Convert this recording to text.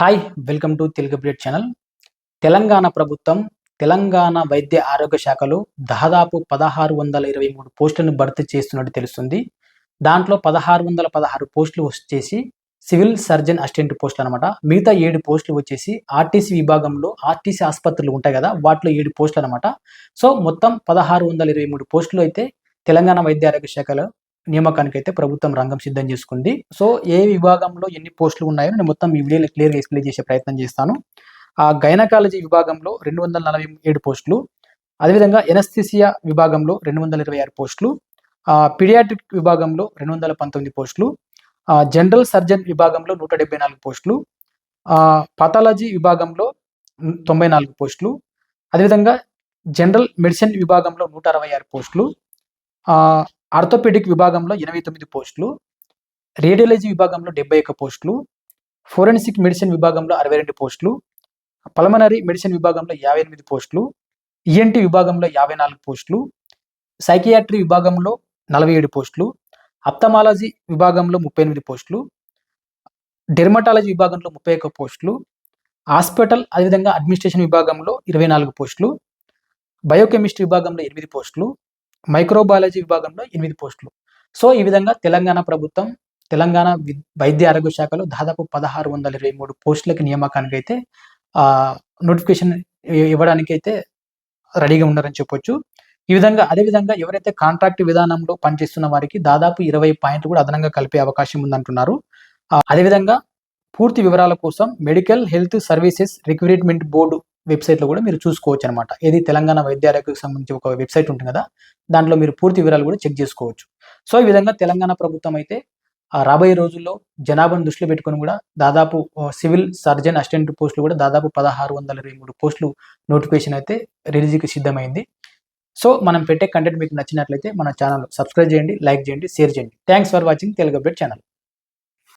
Hi welcome to Telugu update channel Telangana ప్రభుత్వం తెలంగాణ వైద్య ఆరోగ్య శాఖలో దాదాపు పదహారు వందల ఇరవై మూడు పోస్టులను భర్తీ చేస్తున్నట్టు తెలుస్తుంది. దాంట్లో పదహారు వందల పదహారు పోస్టులు వచ్చేసి సివిల్ సర్జన్ అసిస్టెంట్ పోస్టులు అనమాట మిగతా ఏడు పోస్టులు వచ్చేసి ఆర్టీసీ విభాగంలో ఆర్టీసీ ఆసుపత్రులు ఉంటాయి కదా వాటిలో ఏడు పోస్టులు అనమాట సో మొత్తం పదహారు వందల ఇరవై మూడు పోస్టులు అయితే తెలంగాణ వైద్య ఆరోగ్య శాఖలో నియామకానికి అయితే ప్రభుత్వం రంగం సిద్ధం చేసుకుంది. సో ఏ విభాగంలో ఎన్ని పోస్టులు ఉన్నాయో నేను మొత్తం ఈ వీడియోలో క్లియర్గా ఎక్స్ప్లెయిన్ చేసే ప్రయత్నం చేస్తాను. ఆ గైనకాలజీ విభాగంలో రెండు వందల నలభై ఏడు పోస్టులు అదేవిధంగా ఎనస్థిసియా విభాగంలో రెండు వందల ఇరవై ఆరు పోస్టులు పిడియాట్రిక్ విభాగంలో రెండు వందల పంతొమ్మిది పోస్టులు జనరల్ సర్జన్ విభాగంలో నూట డెబ్బై నాలుగు పోస్టులు పాథాలజీ విభాగంలో తొంభై నాలుగు పోస్టులు అదేవిధంగా జనరల్ మెడిసిన్ విభాగంలో నూట అరవై ఆరు పోస్టులు ఆర్థోపెడిక్ విభాగంలో ఎనభై తొమ్మిది పోస్టులు రేడియాలజీ విభాగంలో డెబ్బై ఒక్క పోస్టులు ఫోరెన్సిక్ మెడిసిన్ విభాగంలో అరవై రెండు పోస్టులు పల్మనరీ మెడిసిన్ విభాగంలో యాభై ఎనిమిది పోస్టులు ఈఎన్టీ విభాగంలో యాభై నాలుగు పోస్టులు సైకియాట్రీ విభాగంలో నలభై ఏడు పోస్టులు అప్తమాలజీ విభాగంలో ముప్పై ఎనిమిది పోస్టులు డెర్మటాలజీ విభాగంలో ముప్పై ఒక్క పోస్టులు హాస్పిటల్ అదేవిధంగా అడ్మినిస్ట్రేషన్ విభాగంలో ఇరవై నాలుగు పోస్టులు బయోకెమిస్ట్రీ విభాగంలో ఎనిమిది పోస్టులు మైక్రోబయాలజీ విభాగంలో ఎనిమిది పోస్టులు. సో ఈ విధంగా తెలంగాణ ప్రభుత్వం తెలంగాణ వైద్య ఆరోగ్య శాఖలో దాదాపు పదహారు వందల ఇరవై మూడు పోస్టులకి నియామకానికి అయితే నోటిఫికేషన్ ఇవ్వడానికి అయితే రెడీగా ఉన్నారని చెప్పొచ్చు. ఈ విధంగా అదేవిధంగా ఎవరైతే కాంట్రాక్ట్ విధానంలో పనిచేస్తున్న వారికి దాదాపు ఇరవై పాయింట్లు కూడా అదనంగా కలిపే అవకాశం ఉందంటున్నారు. అదేవిధంగా పూర్తి వివరాల కోసం medical health services recruitment board వెబ్సైట్లో కూడా మీరు చూసుకోవచ్చు అనమాట ఏది తెలంగాణ వైద్య ఆరోగ్యకు సంబంధించి ఒక వెబ్సైట్ ఉంటుంది కదా దాంట్లో మీరు పూర్తి వివరాలు కూడా చెక్ చేసుకోవచ్చు. సో ఈ విధంగా తెలంగాణ ప్రభుత్వం అయితే రాబోయే రోజుల్లో జనాభాను దృష్టిలో పెట్టుకొని కూడా దాదాపు సివిల్ సర్జన్ అసిస్టెంట్ పోస్టులు కూడా దాదాపు పదహారు వందల ఇరవై మూడు పోస్టులు నోటిఫికేషన్ అయితే రిలీజ్కి సిద్ధమైంది. సో మనం పెట్టే కంటెంట్ మీకు నచ్చినట్లయితే మన ఛానల్ సబ్స్క్రైబ్ చేయండి లైక్ చేయండి షేర్ చేయండి. Thanks for watching Telugu update channel.